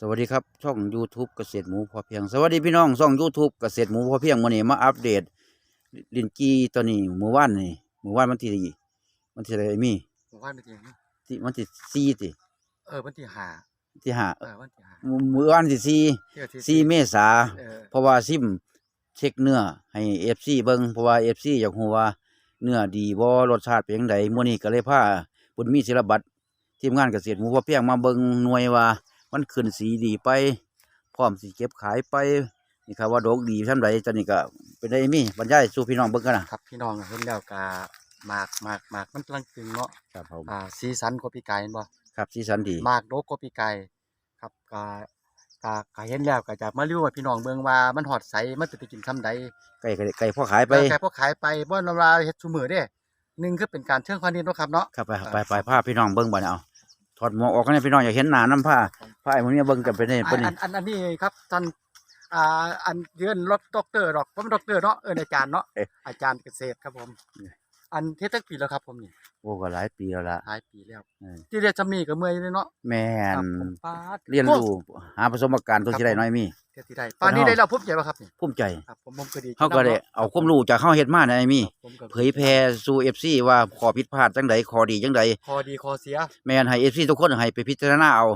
สวัสดีครับช่อง YouTube เกษตรหมูพอเพียง สวัสดีพี่น้องช่อง YouTube เกษตรหมูพอเพียงวันนี้มาอัปเดตลินจีตัวนี้หมู่บ้านนี่หมู่บ้านวันที่วันที่อะไรมีหมู่บ้านเป็นยังไงที่วันที่สี่ติเออวันที่ห้าที่ห้าเออวันที่ห้าหมู่หมู่บ้านที่สี่เที่ยวที่สี่เมษาเออเพราะว่าซิมเช็คเนื้อให้เอฟซีเบิ่งเพราะว่าเอฟซีอยากรู้ว่าเนื้อดีบ่รสชาติเป็นจังไดมื้อนี้ก็เลยพาบุญมีศิลบัตรทีมงานเกษตรหมูพอเพียงมาเบิ่งหน่วยว่า มันขึ้นสีดีไป พร้อมสิเก็บขายไปนี่ครับว่าดอกดีท่านใดตอนนี้ก็เป็นได้มีบรรยายสู่พี่น้องเบิ่งกันนะครับพี่น้องเห็นแล้วก็หมากหมากหมากมันกำลังตึงเนาะครับผมอ่าสีสันกว่าปีกายเห็นบ่ครับสีสันดีหมากโดกกว่าปีกายครับก็ก็ก็เห็นแล้วก็จะมารีวิวให้พี่น้องเบิ่งว่ามันหอดใสมันจะไปกินคำใดไก่ก็ได้ไก่พอขายไปเออแค่พวกขายไปบ่นำราเฮ็ดซุมื้อเด้หนึ่งคือเป็นการเชิงพาณิชย์เนาะครับเนาะครับไปไปไปพาพี่น้องเบิ่งบัดนี้เอา ถอดหมวกออกกันให้พี่น้องอยากเห็นหน้าน้ำผ้าผ้าไอ้พวกนี้เบิ่งกันไปได้อัเพิ่นนนี่อันอันอันนี้ครับท่านอ่าอันเยือนรถด็อกเตอร์ดอกผมเป็นด็อกเตอร์เนาะเอออาจารย์เนาะอาจารย์เกษตรครับผม อันเทศจักปีแล้วครับผมนี่โอ้ก็หลายปีแล้วล่ะหลายปีแล้วเออที่เรียนจำนี่ก็เมื่อยเลยเนาะแม่นครับผมปาดเรียนรู้หาประสบการณ์ตัวที่ได้น้อยมีเที่ยวที่ได้ปานนี้ได้เราพบใจป่ะครับนี่ภูมิใจครับผมผมก็ดีเฮาก็ได้เอาความรู้จากเฮาเฮ็ดมาในมี ผมก็เผยแพร่สู่ FC ว่าข้อผิดพลาดจังใดข้อดีจังใดคอดีคอเสียแม่นให้ FC ทุกคนให้ไปพิจารณาเอา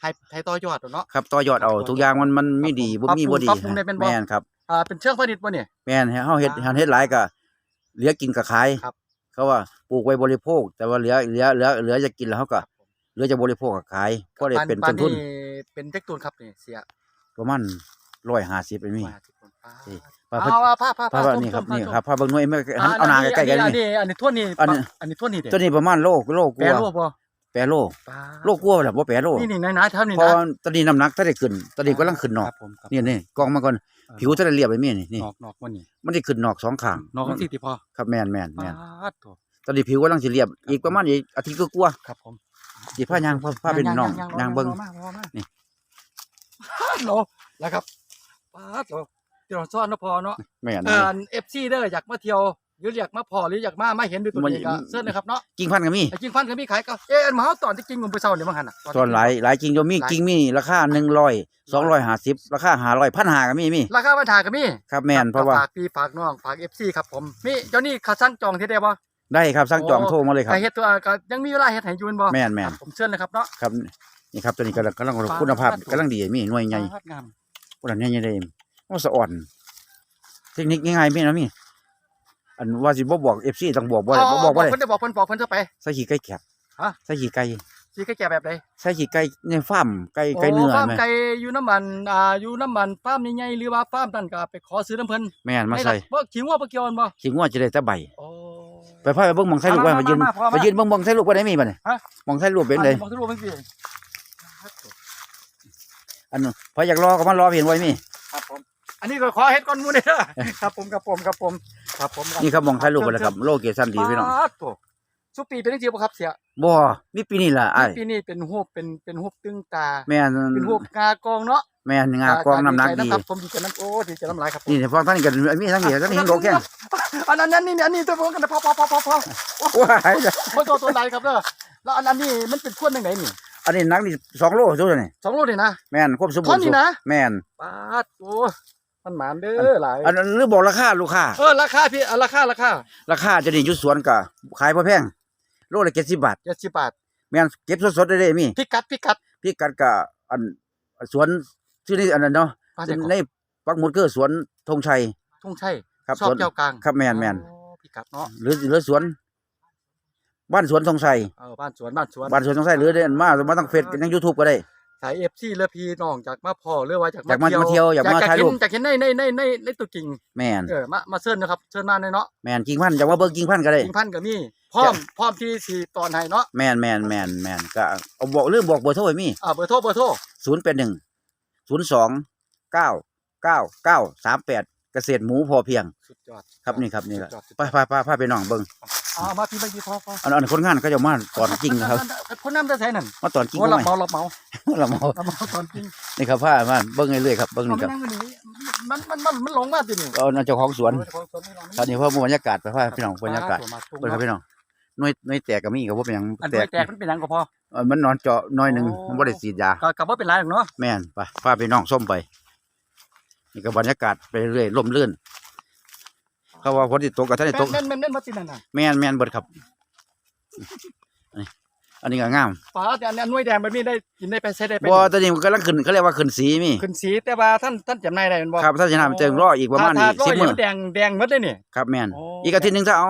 ให้ให้ต่อยอดเนาะ ครับต่อยอดเอาทุกอย่างมันมันมีดีบ่มีบ่ดีปรับปรุงได้เป็นบ่ แม่นครับ อ่าเป็นเชิงพาณิชย์ป่ะเนี่ย แม่นให้เฮาเฮ็ดอ่าเฮาเฮ็ดหลายก็ เหลือกินก็ขายครับ เขาว่าปลูกไว้บริโภค แต่ว่าเหลือเหลือเหลือเหลือจะกินแล้วเฮาก็เหลือจะบริโภคก็ขายก็ได้เป็นปาต้นทุนเป็นเทคตูนครับนี่เสียประมาณ150เป็นมีมาสิบคนปาดนี่เอาเอาผ้าผ้าเพราะว่านี่ครับนี่ครับพาเบิ่งหน่วยแม่เอาหน้าใกล้ๆกันอันนี่นี้อันนี้ทั่วนี่อันนี้อันนี้ทั่วนี่เด้ตัวนี้ประมาณโลโลกแปรว่ารูปบ่ แปรโลปาดโลกลัวแหละบ่แปรโลนี่นี่น้อยๆเท่านี้เพราะนะว่าตอนนี้น้ำหนักถ้าได้ขึ้นตอนนี้กำลังขึ้นนอคกรับผมครับนี่นี่กองมาก่อนผิวถ้าได้เรียบไปมีนี่นี่นอกนอกวันนี้มันได้ขึ้นนอกสองข้างนอกสิติพอครับแม่นแม่นแม่นปาดโถตอนนี้ผิวกำลังสิเรียบอีกประมาณอีกอาทิตย์ก็กลัวาครับผมสิพายางพาพาเป็นน้องยางเบิ่งรอมารอมานี่ ปาดโหลแล้วครับปาดโหลเดี๋ยวเราซ่อนเนาะพอเนาะแม่นเออเอฟซีเด้ออยากมาเที่ยว หรืออยากมาพอหรืออยากมามาเห็นด้วยตัวมันเองก็เสิร์ชนะครับเนาะกิ่งพันธุ์ก็มีไอ้จริงฟันก็มีขายก็เอ๊ะอันมาเฮาตอนที่จริงผมไปเซาเนี่ยมั้งหั่นน่ะตอนหลายหลายกิ่งก็มีหลายกิ่งมีราคา100 250ราคา500 1,500ก็มีมีราคาปัญหาก็มีครับแม่นเพราะว่าฝากพี่ฝากน้องฝาก FC ครับผมมีเจ้านี่เขาสั่งจองที่ได้บ่ได้ครับสั่งจองโทรมาเลยครับใครเฮ็ดตัวก็ยังมีเวลาเฮ็ดให้อยูนบ่แม่นแม่นครับผมเชิญเลยครับเนาะครับนี่ครับตัวนี้กำลังกำลังปลาคุณภาพปลากำลังดีมีหน่วยใหญ่ปาดงามคนนั้นใหญ่ๆได้มันสะอ่อนเทคนิคง่ายๆมีนะมี อันว่าสิบ่บอก FC ต้องบอกบ่ได้บ่บอกบ่ได้เพิ่นได้บอกเพิ่นบอกเพิ่นเถอะไปใส่ขี้ไก่แคบฮะใส่ขี้ไก่สิแก่ๆแบบใดใส่ขี้ไก่ในฟาร์มไก่ไก่เนื้อโฟาร์มแม่ไก่อยู่น้ำมันอ่าอยู่น้ำมันฟาร์มใหญ่ๆหรือว่าฟาร์มนั่นก็ไปขอซื้อน้ำเพิ่นแม่นมาได้ใส่ล่ะบ่ขิงว่าบ่เกี่ยวกันบ่ขี้งัวจะได้แต่ใบโอ้ไปพาไปเบิ่งหมองใส่ลูกไว้มามายืนมามาพอมาไปยืนเบิ่งหมองใส่ลูกไว้ได้มีบ่เนี่ยฮะหมองใส่ลูกเป็นเลยบอกทุกรูปเป็นสิอันนั้นพออยากรอก็มารอเห็นไว้มีครับผมอันนี้ก็ขอเฮ็ดก่อนหมู่เด้อครับผมครับผมครับผม ครับผมนี่ครับหมองใส่ลูกไปแล้วครับ โลเกชันดีพี่น้องปาดโถ่สุปีเป็นจังซี่บ่ครับเสียบ่มีปีนี้ล่ะอ้ายปีนี้เป็นหูปเป็นเป็นหูปตึงตา แม่นเป็นหูปงากองเนาะแม่นงากองน้ำหนักดีครับผมดีใจน้ำโอ้ดีใจน้ำลายครับผมนี่ฟังท่านนี่กันมีทั้งนี้ทั้งนี้เห็นโลแข้งอันนั้นนั่นนี่อันนี้ตัวผมกันพอพอพอพอพอว้ายพอตัวตัวใดครับเด้อแล้วอันอันนี้มันเป็นท่วนยังไงนี่อันนี้หนักนี่สองโลเท่านั้นนี่สองโลนี่นะแม่นควบสมบูท่อรนณ์นี่นะแม่นปาดโอ้ มันหมานเด้อหลายอันนั้นหรือบอกราคาลูกค้าเออราคาพี่อะราคาราคาราคาจะนี่อยู่สวนก็ขายบ่แพงโลละ70บาทเจ็ดสิบบาทแม่นเก็บสดๆได้เลยมีพิกัดพิกัดพี่กัดก็อันสวนชื่อนี้อันนั้นเนาะบ้านเด็กในปักหมุดคือสวนธงชัย ทุ่งชัยครับชอบสวนเจ้ากลางครับแม่นแม่นโอ้พิกัดเนาะหรือหรือสวน บ้านสวนธงชัยเออบ้านสวนบ้านสวน บ้านสวนธงชัยหรือเดินมามาทางเฟซทาง YouTube ก็ได้ สายเอฟซีเลือพี่น้องจากมาพ่อเรือว่าจากอยากมามาเที่ยวอยากมาถ่ายรูปเห็นจากเห็นในในในในในตัวจริงแม่นเออมามาเชิญนะครับเชิญมาในเนาะแม่นกิ่งพันธุ์อยากมาเบิ่งกิ่งพันธุ์ก็ได้จริงพันก็มีพร้อมพร้อมที่สีตอนให้เนาะแม่นแม่นแม่นแม่นก็เอาบอกเรื่องบอกเบอร์โทรไว้มีอ่าเบอร์โทรเบอร์โทร081 02 99938เกษตรหมูพอเพียงสุดยอดครับนี่ครับนี่ครับสุดยอดไปไปไปไปไปน้องเบิ่ง อ่ามาพี่ไปพี่พ่อพ่ออันอันคนงานเขาจะมาตอนจริงนะครับ คนนั้นจะใช้นั่นมาตอนจริงโอ้ทำเราไมเมาเราเมาเราเมาเราเมาตอนจริงนี่ครับผ้ามาเบิ่งเรื่อยๆครับเบิ่งเอานี่ครับมานั่งกันนี่มันมันมันมันหลงมากจริงเอาเจ้าของสวนเจ้าของสวนนี่เราตอนนี้เพิ่มบรรยากาศไปพาพี่น้องบรรยากาศตัวมาตุ้งเบิ่งครับพี่น้องหน่วยหน่วยแตกก็มีก็บ่เป็นหยังอันแตนี้กแตกมันเป็นหยังก็พอเอ่อมันนอนเจาะหน้อยหนึงโอ้มันบ่ได้ฉีดยาก็ก็บ่เป็นไรหรอกเนาะแม่นไปพาพี่น้องส้มไปนี่ก็บรรยากาศไปเรื่อยร่มรื่น เขาว่าฝนสิตกก็ท่านได้ตกแม่นแม่นแม่นบ่ตินั่นน่ะแม่นแม่นเบิดครับนี่อันนี้ก็งามฟ้าแต่อันนี้หน่วยแดงแบบนี้ได้กินได้ไปใช้ได้ไปบ่ตอนนี้มันกำลังขึ้นเขาเรียกว่าขึ้นสีมีขึ้นสีแต่ว่าท่านท่านจำหน่ายได้แม่นบ่ครับถ้าจะนำเจิงรออีกประมาณถ้นี้ถ้สิบร้อยมื้อมันแดงแดงหมดเลยนี่ครับแม่นโอ้อีกอาทิตย์หนึงถ้าเอา